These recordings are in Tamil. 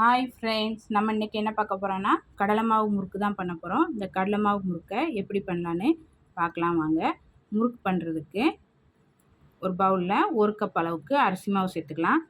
ஹாய் ஃப்ரெண்ட்ஸ் நம்ம இன்றைக்கி என்ன பார்க்க போகிறோன்னா கடலை மாவு முறுக்கு தான் பண்ண போகிறோம் இந்த கடலை மாவு முறுக்கை எப்படி பண்ணலான்னு பார்க்கலாம் வாங்க. முறுக்கு பண்ணுறதுக்கு ஒரு பவுலில் ஒரு கப் அளவுக்கு அரிசி மாவு சேர்த்துக்கலாம்.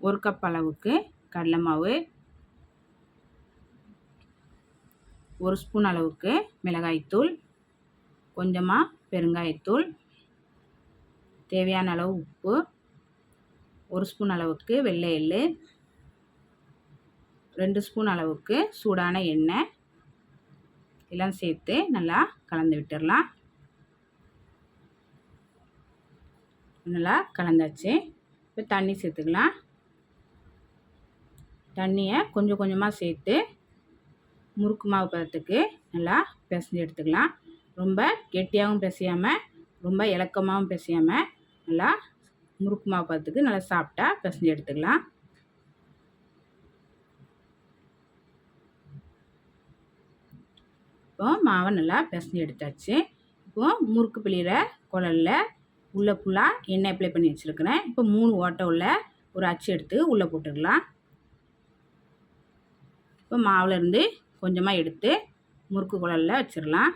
ஒரு கப் அளவுக்கு கடலை மாவு. ஒரு ஸ்பூன் அளவுக்கு மிளகாய்த்தூள் கொஞ்சமாக பெருங்காயத்தூள் தேவையான அளவு உப்பு. ஒரு ஸ்பூன் அளவுக்கு வெள்ளை எள்ளு. ரெண்டு ஸ்பூன் அளவுக்கு சூடான எண்ணெய். எல்லாம் சேர்த்து நல்லா கலந்து விட்டுடலாம் நல்லா கலந்தாச்சு. இப்போ தண்ணி சேர்த்துக்கலாம். தண்ணியை கொஞ்சம் கொஞ்சமாக சேர்த்து முறுக்கு மாவு பதத்துக்கு நல்லா பிசைஞ்சு எடுத்துக்கலாம். ரொம்ப கெட்டியாகவும் பிசையாமல் ரொம்ப இலக்கமாகவும் பிசையாமல் நல்லா முறுக்கு மாவு பதத்துக்கு நல்லா சாப்பிட்டா பிசைஞ்சு எடுத்துக்கலாம். இப்போ மாவை நல்லா பிசைஞ்சு எடுத்தாச்சு. இப்போது முறுக்கு பிழிகிற குழலில் உள்ளே ஃபுல்லாக எண்ணெய் அப்ளை பண்ணி வச்சுருக்கிறேன். இப்போ மூணு ஓட்டை உள்ள ஒரு அச்சு எடுத்து உள்ளே போட்டுக்கலாம் இப்போ மாவுலேருந்து கொஞ்சமாக எடுத்து முறுக்கு குழலில் வச்சிடலாம்.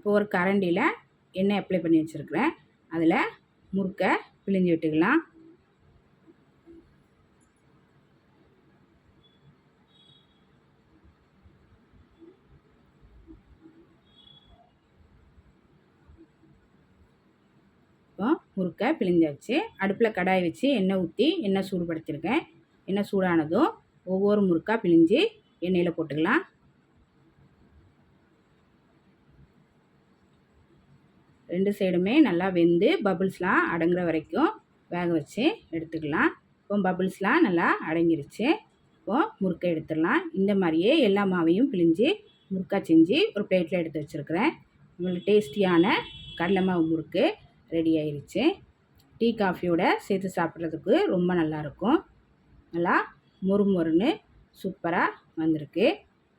இப்போ ஒரு கரண்டியில் எண்ணெய் அப்ளை பண்ணி வச்சுருக்கிறேன். அதில் முறுக்கை பிழிஞ்சு விட்டுக்கலாம். இப்போ முறுக்கை பிழிஞ்சாச்சு. அடுப்பில் கடாய் வச்சு எண்ணெய் ஊற்றி எண்ணெய் சூடுபடுத்தியிருக்கேன் எண்ணெய் சூடானதும் ஒவ்வொரு முறுக்காக பிழிஞ்சு எண்ணெயில் போட்டுக்கலாம். ரெண்டு சைடுமே நல்லா வெந்து பபுள்ஸ்லாம் அடங்குற வரைக்கும் வேக வச்சு எடுத்துக்கலாம். இப்போ பபுள்ஸ்லாம் நல்லா அடங்கிருச்சு. இப்போது முறுக்கை எடுத்துடலாம். இந்த மாதிரியே எல்லா மாவையும் பிழிஞ்சு முறுக்கா செஞ்சு ஒரு பிளேட்டில் எடுத்து வச்சுருக்கிறேன். உங்களுக்கு டேஸ்டியான கடலை மாவு முறுக்கு ரெடி ஆயிடுச்சு டீ காஃபியோட சேர்த்து சாப்பிட்றதுக்கு ரொம்ப நல்லாயிருக்கும் நல்லா மொறு மொறுன்னு சூப்பராக வந்திருக்கு.